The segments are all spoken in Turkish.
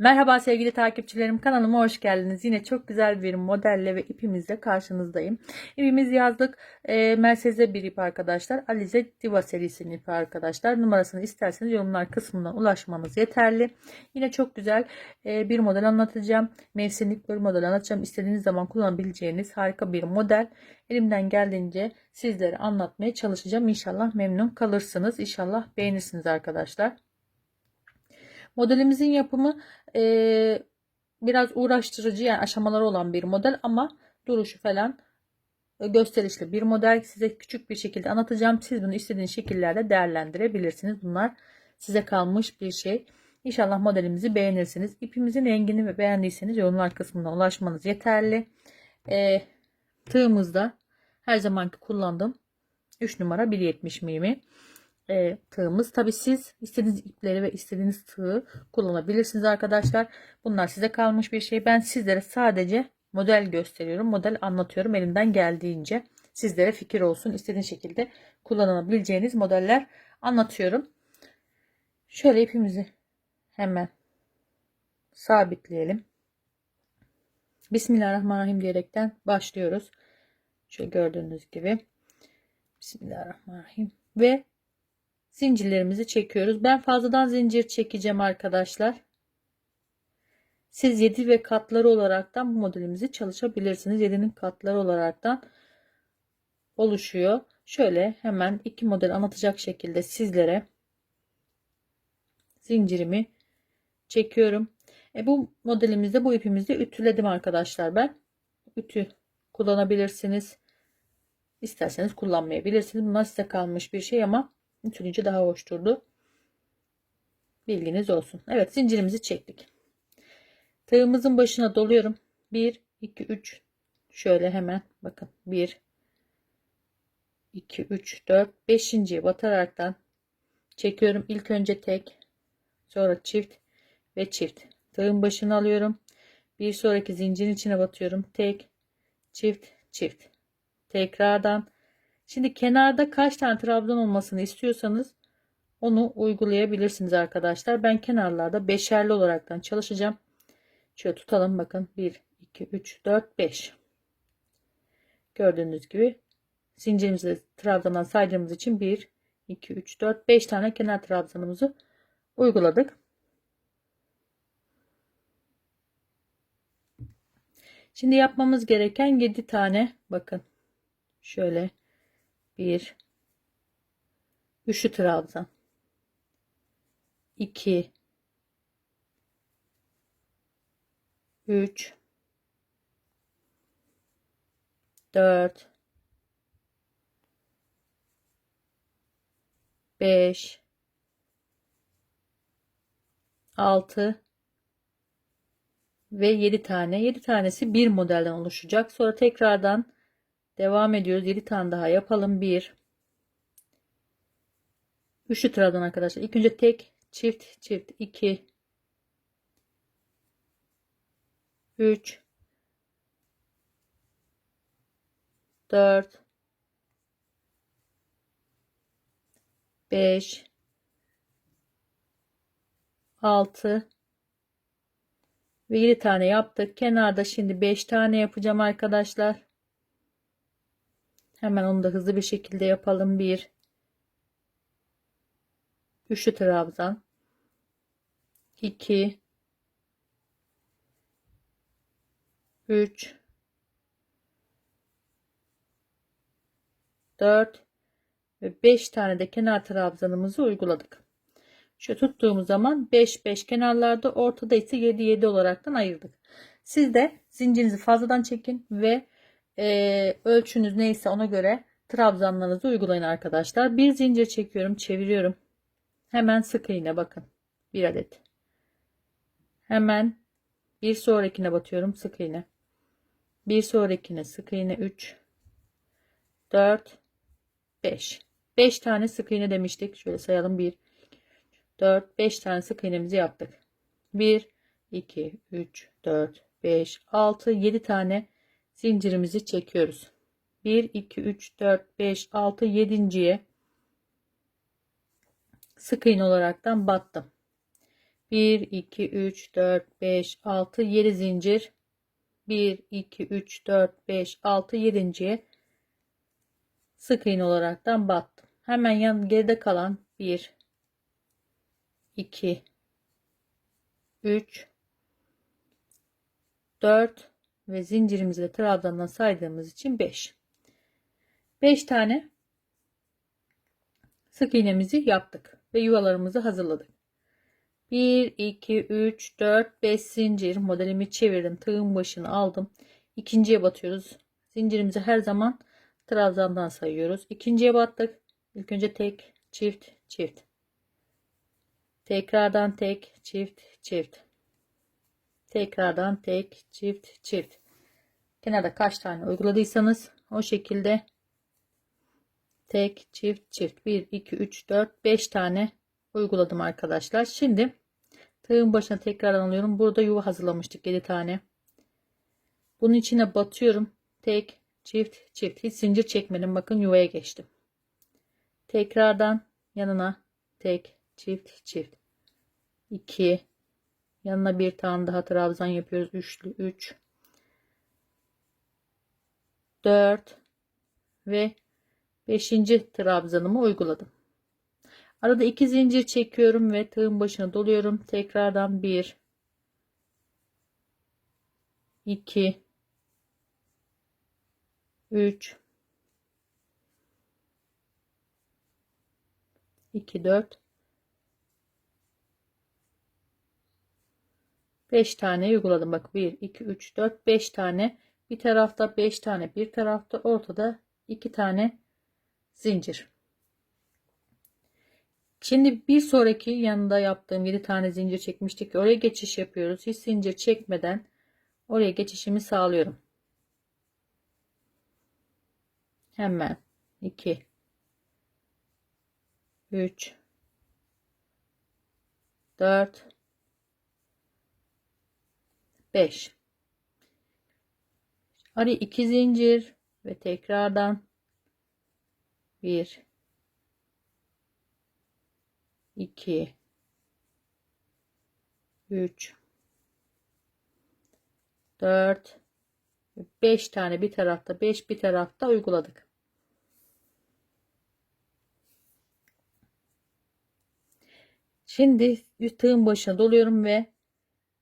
Merhaba sevgili takipçilerim kanalıma hoş geldiniz. Yine çok güzel bir modelle ve ipimizle karşınızdayım. İpimiz yazlık e, Mercez'e bir ip arkadaşlar. Alize Diva serisinin ipi arkadaşlar. Numarasını isterseniz yorumlar kısmından ulaşmanız yeterli. Yine çok güzel e, bir model anlatacağım. Mevsimlik bir model anlatacağım. İstediğiniz zaman kullanabileceğiniz harika bir model. Elimden geldiğince sizlere anlatmaya çalışacağım. İnşallah memnun kalırsınız. İnşallah beğenirsiniz arkadaşlar. Modelimizin yapımı e, biraz uğraştırıcı yani aşamaları olan bir model ama duruşu falan e, gösterişli bir model. Size küçük bir şekilde anlatacağım. Siz bunu istediğiniz şekillerde değerlendirebilirsiniz. Bunlar size kalmış bir şey. İnşallah modelimizi beğenirsiniz. İpimizin rengini beğendiyseniz yorumlar kısmına ulaşmanız yeterli. E, tığımızda her zamanki kullandığım 3 numara 1.70 mimi e, tığımız. Tabi siz istediğiniz ipleri ve istediğiniz tığı kullanabilirsiniz arkadaşlar. Bunlar size kalmış bir şey. Ben sizlere sadece model gösteriyorum. Model anlatıyorum elimden geldiğince. Sizlere fikir olsun. istediğiniz şekilde kullanabileceğiniz modeller anlatıyorum. Şöyle ipimizi hemen sabitleyelim. Bismillahirrahmanirrahim diyerekten başlıyoruz. Şöyle gördüğünüz gibi. Bismillahirrahmanirrahim. Ve zincirlerimizi çekiyoruz. Ben fazladan zincir çekeceğim arkadaşlar. Siz 7 ve katları olaraktan bu modelimizi çalışabilirsiniz. 7'nin katları olaraktan oluşuyor. Şöyle hemen iki model anlatacak şekilde sizlere zincirimi çekiyorum. E bu modelimizde bu ipimizde ütüledim arkadaşlar ben. Ütü kullanabilirsiniz. İsterseniz kullanmayabilirsiniz. Bunlar size kalmış bir şey ama Ütülünce daha hoş durdu. Bilginiz olsun. Evet zincirimizi çektik. Tığımızın başına doluyorum. 1, 2, 3. Şöyle hemen bakın. 1, 2, 3, 4, 5. bataraktan çekiyorum. İlk önce tek, sonra çift ve çift. Tığın başına alıyorum. Bir sonraki zincirin içine batıyorum. Tek, çift, çift. Tekrardan Şimdi kenarda kaç tane trabzan olmasını istiyorsanız onu uygulayabilirsiniz arkadaşlar. Ben kenarlarda beşerli olaraktan çalışacağım. Şöyle tutalım bakın. 1, 2, 3, 4, 5. Gördüğünüz gibi zincirimizi trabzandan saydığımız için 1, 2, 3, 4, 5 tane kenar trabzanımızı uyguladık. Şimdi yapmamız gereken 7 tane bakın şöyle 1 üçlü trabzan 2 3 4 5 6 ve 7 tane. 7 tanesi bir modelden oluşacak. Sonra tekrardan Devam ediyoruz. 7 tane daha yapalım. 1 Üçlü trabzan arkadaşlar. İlk önce tek, çift, çift. 2 3 4 5 6 ve 7 tane yaptık. Kenarda şimdi 5 tane yapacağım arkadaşlar. Hemen onu da hızlı bir şekilde yapalım. 1 üçlü trabzan 2 3 4 ve 5 tane de kenar trabzanımızı uyguladık. Şu tuttuğumuz zaman 5 5 kenarlarda ortada ise 7 7 olaraktan ayırdık. Siz de zincirinizi fazladan çekin ve e, ölçünüz neyse ona göre trabzanlarınızı uygulayın arkadaşlar. Bir zincir çekiyorum, çeviriyorum. Hemen sık iğne bakın. Bir adet. Hemen bir sonrakine batıyorum sık iğne. Bir sonrakine sık iğne 3 4 5 5 tane sık iğne demiştik. Şöyle sayalım 1 4 5 tane sık iğnemizi yaptık. 1 2 3 4 5 6 7 tane zincirimizi çekiyoruz. 1 2 3 4 5 6 7.'ye sık iğne olaraktan battım. 1 2 3 4 5 6 7 zincir 1 2 3 4 5 6 7.'ye sık iğne olaraktan battım. Hemen yan geride kalan 1 2 3 4 ve zincirimizi de trabzandan saydığımız için 5. 5 tane sık iğnemizi yaptık ve yuvalarımızı hazırladık. 1 2 3 4 5 zincir modelimi çevirdim. Tığın başını aldım. İkinciye batıyoruz. Zincirimizi her zaman trabzandan sayıyoruz. İkinciye battık. İlk önce tek, çift, çift. Tekrardan tek, çift, çift. Tekrardan tek, çift, çift. Kenarda kaç tane uyguladıysanız o şekilde tek, çift, çift. 1, 2, 3, 4, 5 tane uyguladım arkadaşlar. Şimdi tığın başına tekrar alıyorum. Burada yuva hazırlamıştık 7 tane. Bunun içine batıyorum. Tek, çift, çift. Hiç zincir çekmedim. Bakın yuvaya geçtim. Tekrardan yanına tek, çift, çift. 2 yanına bir tane daha trabzan yapıyoruz. Üçlü 3 4 ve 5. trabzanımı uyguladım. Arada iki zincir çekiyorum ve tığın başına doluyorum. Tekrardan 1 2 3 2 4 5 tane uyguladım. Bak 1 2 3 4 5 tane bir tarafta 5 tane bir tarafta ortada 2 tane zincir. Şimdi bir sonraki yanında yaptığım 7 tane zincir çekmiştik. Oraya geçiş yapıyoruz. Hiç zincir çekmeden oraya geçişimi sağlıyorum. Hemen 2 3 4 5 Araya 2 zincir ve tekrardan 1 2 3 4 5 tane bir tarafta 5 bir tarafta uyguladık. Şimdi tığın başına doluyorum ve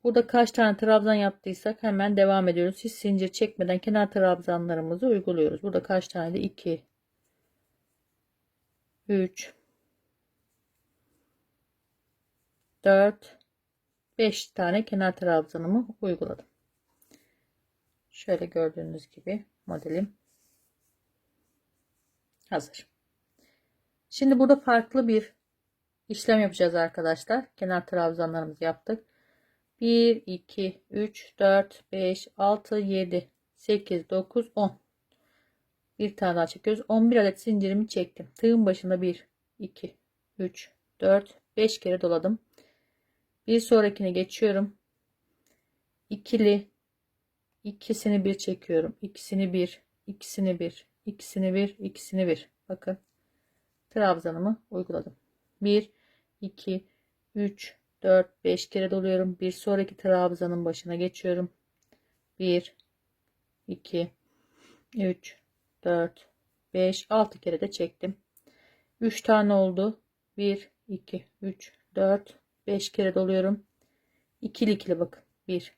burada kaç tane trabzan yaptıysak hemen devam ediyoruz. Hiç zincir çekmeden kenar trabzanlarımızı uyguluyoruz. Burada kaç tane de 2 3 4 5 tane kenar trabzanımı uyguladım. Şöyle gördüğünüz gibi modelim hazır. Şimdi burada farklı bir işlem yapacağız arkadaşlar. Kenar trabzanlarımızı yaptık. 1 2 3 4 5 6 7 8 9 10 bir tane daha çekiyoruz. 11 adet zincirimi çektim. Tığın başında 1 2 3 4 5 kere doladım. Bir sonrakine geçiyorum. İkili ikisini bir çekiyorum. İkisini bir ikisini bir ikisini bir ikisini bir. Bakın trabzanımı uyguladım. 1 2 3 4 5 kere doluyorum. Bir sonraki trabzanın başına geçiyorum. 1 2 3 4 5 6 kere de çektim. 3 tane oldu. 1 2 3 4 5 kere doluyorum. İkili ikili bakın. 1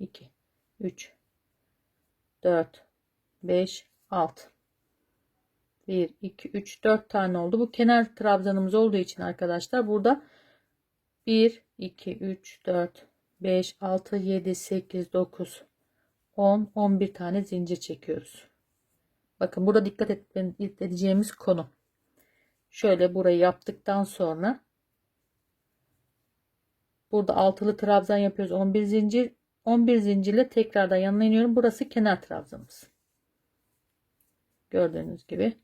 2 3 4 5 6 1 2 3 4 tane oldu. Bu kenar trabzanımız olduğu için arkadaşlar burada 1 2 3 4 5 6 7 8 9 10 11 tane zincir çekiyoruz. Bakın burada dikkat edeceğimiz konu. Şöyle burayı yaptıktan sonra burada altılı trabzan yapıyoruz. 11 zincir 11 zincirle tekrardan yanına iniyorum. Burası kenar trabzanımız. Gördüğünüz gibi.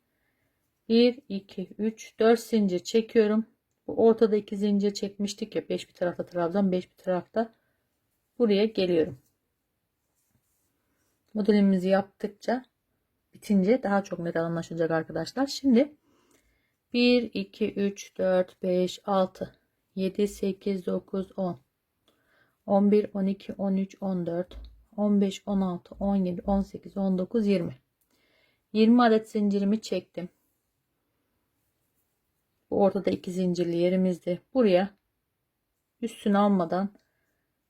1 2 3 4 zincir çekiyorum ortada iki zincir çekmiştik ya 5 bir tarafta trabzan 5 bir tarafta buraya geliyorum modelimizi yaptıkça bitince daha çok net anlaşılacak arkadaşlar şimdi 1 2 3 4 5 6 7 8 9 10 11, 12, 13, 14, 15, 16, 17, 18, 19, 20. 20 adet zincirimi çektim. Ortada iki zincirli yerimizdi. Buraya üstünü almadan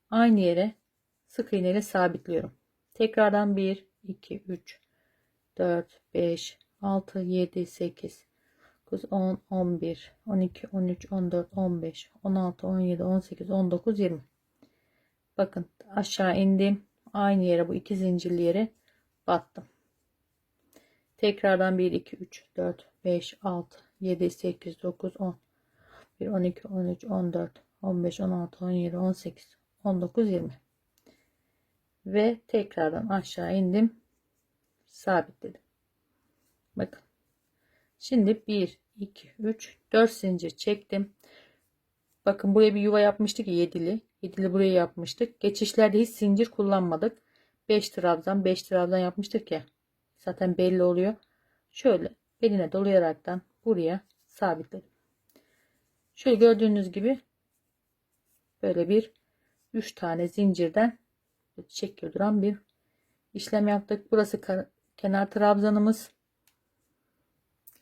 aynı yere sık iğne ile sabitliyorum. Tekrardan 1, 2, 3, 4, 5, 6, 7, 8, 9, 10, 11, 12, 13, 14, 15, 16, 17, 18, 19, 20. Bakın aşağı indim. Aynı yere bu iki zincirli yere battım. Tekrardan 1, 2, 3, 4, 5, 6, 7, 8, 9, 10, 1, 12, 13, 14, 15, 16, 17, 18, 19, 20. Ve tekrardan aşağı indim. Sabitledim. Bakın. Şimdi 1, 2, 3, 4 zincir çektim. Bakın buraya bir yuva yapmıştık ya yedili. Yedili buraya yapmıştık. Geçişlerde hiç zincir kullanmadık. 5 trabzan 5 trabzan yapmıştık ya. Zaten belli oluyor. Şöyle beline dolayaraktan buraya sabitledim. Şöyle gördüğünüz gibi böyle bir 3 tane zincirden çekiyor duran bir işlem yaptık. Burası kenar trabzanımız.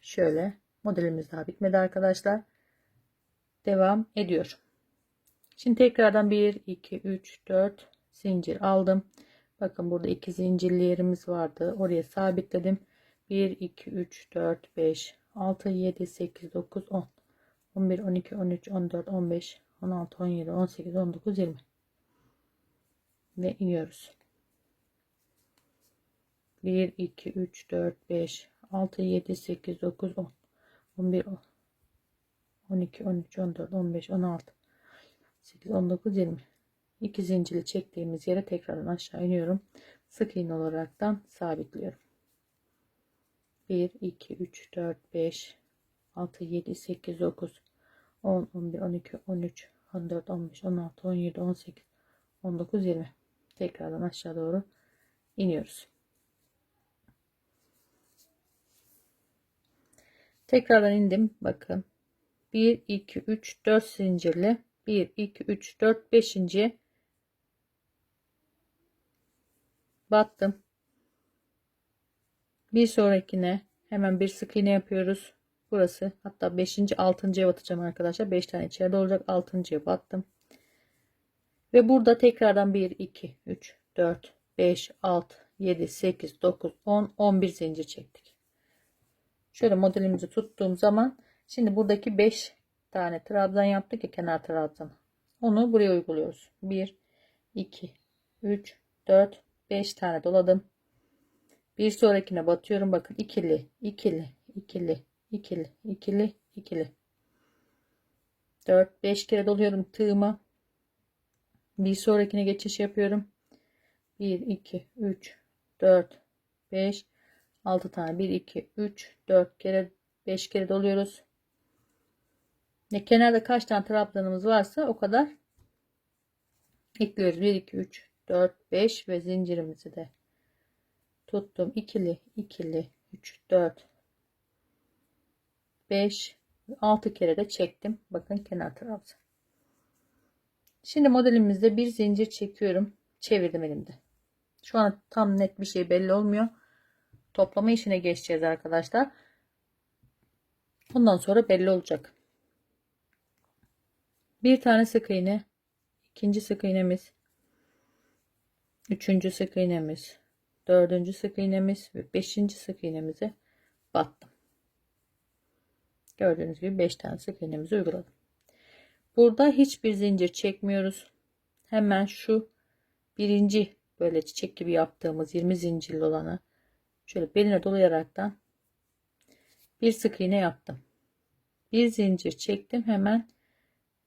Şöyle modelimiz daha bitmedi arkadaşlar. Devam ediyor. Şimdi tekrardan 1 2 3 4 zincir aldım. Bakın burada iki zincirli yerimiz vardı. Oraya sabitledim. 1 2 3 4 5 6 7 8 9 10 11 12 13 14 15 16 17 18 19 20 ve iniyoruz. 1 2 3 4 5 6 7 8 9 10 11 12 13 14 15 16 8 19 20 2 zincirli çektiğimiz yere tekrardan aşağı iniyorum. Sık iğne olaraktan sabitliyorum. 1 2 3 4 5 6 7 8 9 10 11 12 13 14 15 16 17 18 19 20 tekrardan aşağı doğru iniyoruz. Tekrardan indim. Bakın. 1 2 3 4 zincirli 1 2 3 4 5. battım. Bir sonrakine hemen bir sık iğne yapıyoruz. Burası hatta 5. 6.ya batacağım arkadaşlar. 5 tane içeride olacak. 6.ya battım. Ve burada tekrardan 1 2 3 4 5 6 7 8 9 10 11 zincir çektik. Şöyle modelimizi tuttuğum zaman şimdi buradaki 5 tane trabzan yaptık ya kenar trabzan. Onu buraya uyguluyoruz. 1 2 3 4 5 tane doladım. Bir sonrakine batıyorum. Bakın ikili, ikili, ikili, ikili, ikili, ikili. 4 5 kere doluyorum tığıma. Bir sonrakine geçiş yapıyorum. 1 2 3 4 5 6 tane 1 2 3 4 kere 5 kere doluyoruz. Ne kenarda kaç tane trabzanımız varsa o kadar ekliyoruz. 1 2 3 4 5 ve zincirimizi de tuttum. ikili ikili 3 4 5 6 kere de çektim. Bakın kenar trabzan. Şimdi modelimizde bir zincir çekiyorum. Çevirdim elimde. Şu an tam net bir şey belli olmuyor. Toplama işine geçeceğiz arkadaşlar. Bundan sonra belli olacak. Bir tane sık iğne. ikinci sık iğnemiz. Üçüncü sık iğnemiz. Dördüncü sık iğnemiz ve beşinci sık iğnemize battım. Gördüğünüz gibi beş tane sık iğnemizi uyguladım. Burada hiçbir zincir çekmiyoruz. Hemen şu birinci böyle çiçek gibi yaptığımız 20 zincirli olanı şöyle beline dolayaraktan bir sık iğne yaptım. Bir zincir çektim. Hemen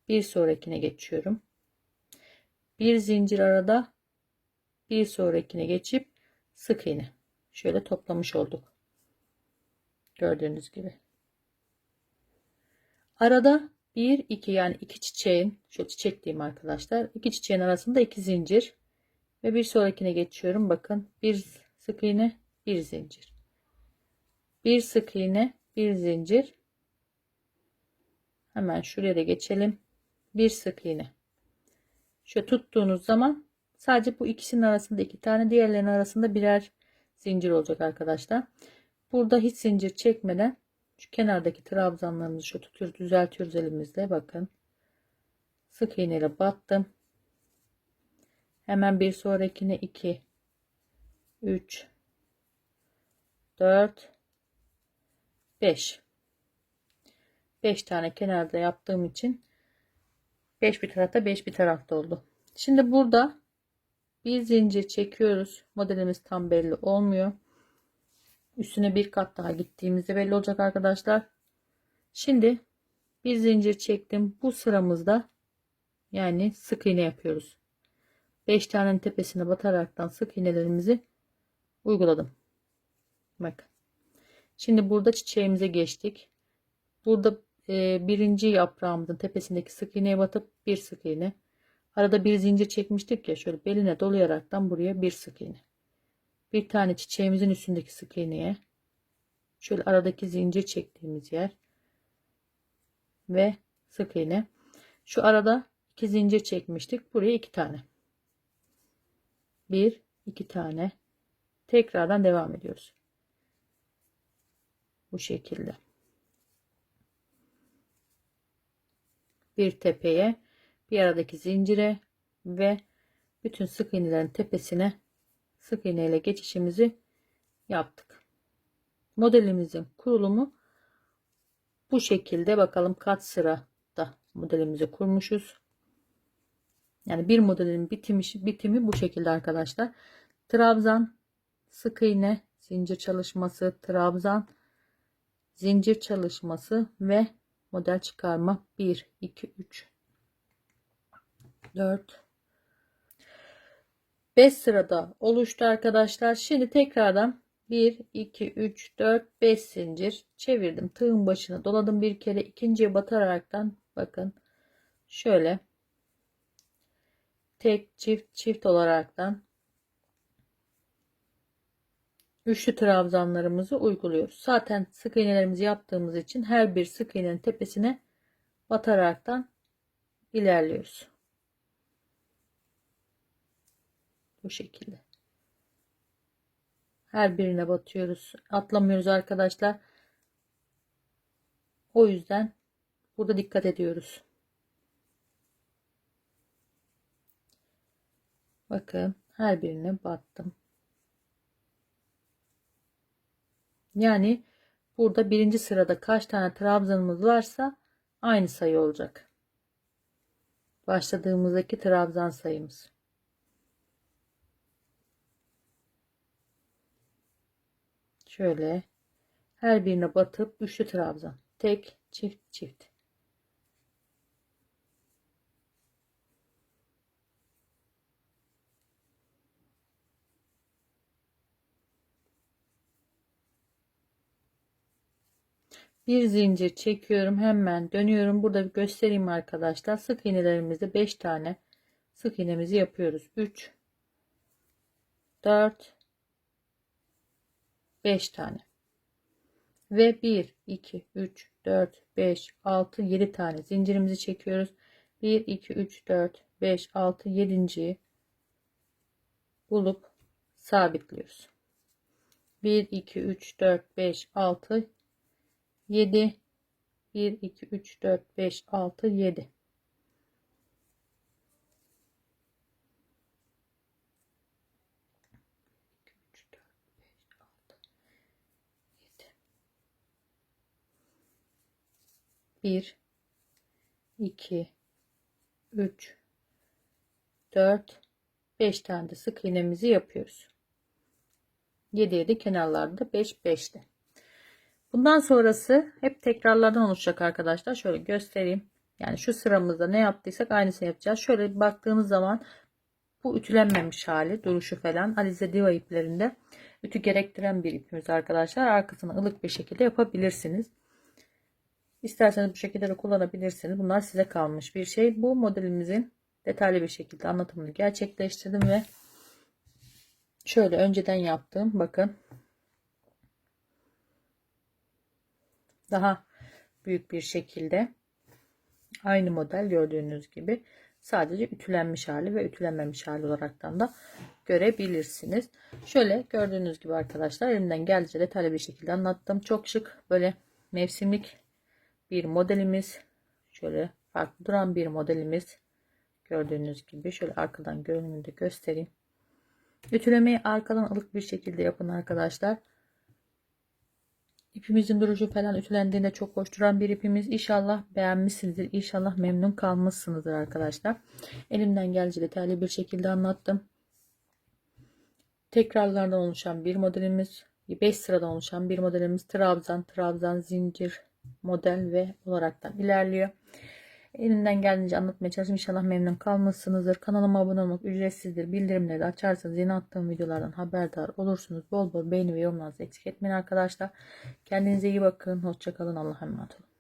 bir sonrakine geçiyorum. Bir zincir arada bir sonrakine geçip sık iğne. Şöyle toplamış olduk. Gördüğünüz gibi. Arada 1 2 yani iki çiçeğin şu çiçek diyeyim arkadaşlar. iki çiçeğin arasında iki zincir ve bir sonrakine geçiyorum. Bakın bir sık iğne, bir zincir. Bir sık iğne, bir zincir. Hemen şuraya da geçelim. Bir sık iğne. Şöyle tuttuğunuz zaman sadece bu ikisinin arasında iki tane diğerlerinin arasında birer zincir olacak arkadaşlar. Burada hiç zincir çekmeden şu kenardaki trabzanlarımızı şu tutuyoruz düzeltiyoruz elimizle bakın. Sık iğneyle battım. Hemen bir sonrakine 2 3 4 5 5 tane kenarda yaptığım için 5 bir tarafta 5 bir tarafta oldu. Şimdi burada bir zincir çekiyoruz. Modelimiz tam belli olmuyor. Üstüne bir kat daha gittiğimizde belli olacak arkadaşlar. Şimdi bir zincir çektim. Bu sıramızda yani sık iğne yapıyoruz. 5 tanenin tepesine bataraktan sık iğnelerimizi uyguladım. Bak. Şimdi burada çiçeğimize geçtik. Burada e, birinci yaprağımızın tepesindeki sık iğneye batıp bir sık iğne. Arada bir zincir çekmiştik ya şöyle beline dolayaraktan buraya bir sık iğne. Bir tane çiçeğimizin üstündeki sık iğneye şöyle aradaki zincir çektiğimiz yer ve sık iğne. Şu arada iki zincir çekmiştik. Buraya iki tane. Bir, iki tane. Tekrardan devam ediyoruz. Bu şekilde. Bir tepeye, bir aradaki zincire ve bütün sık iğnelerin tepesine sık iğne ile geçişimizi yaptık. Modelimizin kurulumu bu şekilde bakalım kaç sırada modelimizi kurmuşuz. Yani bir modelin bitimi, bitimi bu şekilde arkadaşlar. Trabzan, sık iğne, zincir çalışması, trabzan, zincir çalışması ve model çıkarma 1, 2, 3, 4, 5 sırada oluştu arkadaşlar. Şimdi tekrardan 1, 2, 3, 4, 5 zincir çevirdim. Tığın başına doladım bir kere. ikinciye bataraktan bakın şöyle tek çift çift olaraktan üçlü trabzanlarımızı uyguluyoruz. Zaten sık iğnelerimizi yaptığımız için her bir sık iğnenin tepesine bataraktan ilerliyoruz. Bu şekilde. Her birine batıyoruz. Atlamıyoruz arkadaşlar. O yüzden burada dikkat ediyoruz. Bakın her birine battım. Yani burada birinci sırada kaç tane trabzanımız varsa aynı sayı olacak. Başladığımızdaki trabzan sayımız. Şöyle her birine batıp üçlü trabzan. Tek, çift, çift. bir zincir çekiyorum hemen dönüyorum burada göstereyim arkadaşlar sık iğnelerimizde 5 tane sık iğnemizi yapıyoruz 3 4 5 tane. Ve 1 2 3 4 5 6 7 tane zincirimizi çekiyoruz. 1 2 3 4 5 6 7. bulup sabitliyoruz. 1 2 3 4 5 6 7 1 2 3 4 5 6 7 1 2 3 4 5 tane de sık iğnemizi yapıyoruz. 7 7 kenarlarda 5 5'te. Bundan sonrası hep tekrarlardan oluşacak arkadaşlar. Şöyle göstereyim. Yani şu sıramızda ne yaptıysak aynısını yapacağız. Şöyle baktığınız zaman bu ütülenmemiş hali duruşu falan Alize Diva iplerinde ütü gerektiren bir ipimiz arkadaşlar. Arkasını ılık bir şekilde yapabilirsiniz. İsterseniz bu şekilde de kullanabilirsiniz. Bunlar size kalmış bir şey. Bu modelimizin detaylı bir şekilde anlatımını gerçekleştirdim ve şöyle önceden yaptım. Bakın daha büyük bir şekilde aynı model gördüğünüz gibi sadece ütülenmiş hali ve ütülenmemiş hali olaraktan da görebilirsiniz. Şöyle gördüğünüz gibi arkadaşlar elimden geldiğince detaylı bir şekilde anlattım. Çok şık böyle mevsimlik bir modelimiz. Şöyle farklı duran bir modelimiz. Gördüğünüz gibi şöyle arkadan görünümünü de göstereyim. Ütülemeyi arkadan ılık bir şekilde yapın arkadaşlar. İpimizin durucu falan ütülendiğinde çok hoş duran bir ipimiz. İnşallah beğenmişsinizdir. İnşallah memnun kalmışsınızdır arkadaşlar. Elimden geldiğince detaylı bir şekilde anlattım. Tekrarlardan oluşan bir modelimiz. 5 sıradan oluşan bir modelimiz. Trabzan, Trabzan, zincir model ve olaraktan ilerliyor. Elimden geldiğince anlatmaya çalıştım. İnşallah memnun kalmışsınızdır. Kanalıma abone olmak ücretsizdir. Bildirimleri açarsanız yeni attığım videolardan haberdar olursunuz. Bol bol beğeni ve yorumlarınızı eksik etmeyin arkadaşlar. Kendinize iyi bakın. Hoşçakalın. Allah'a emanet olun.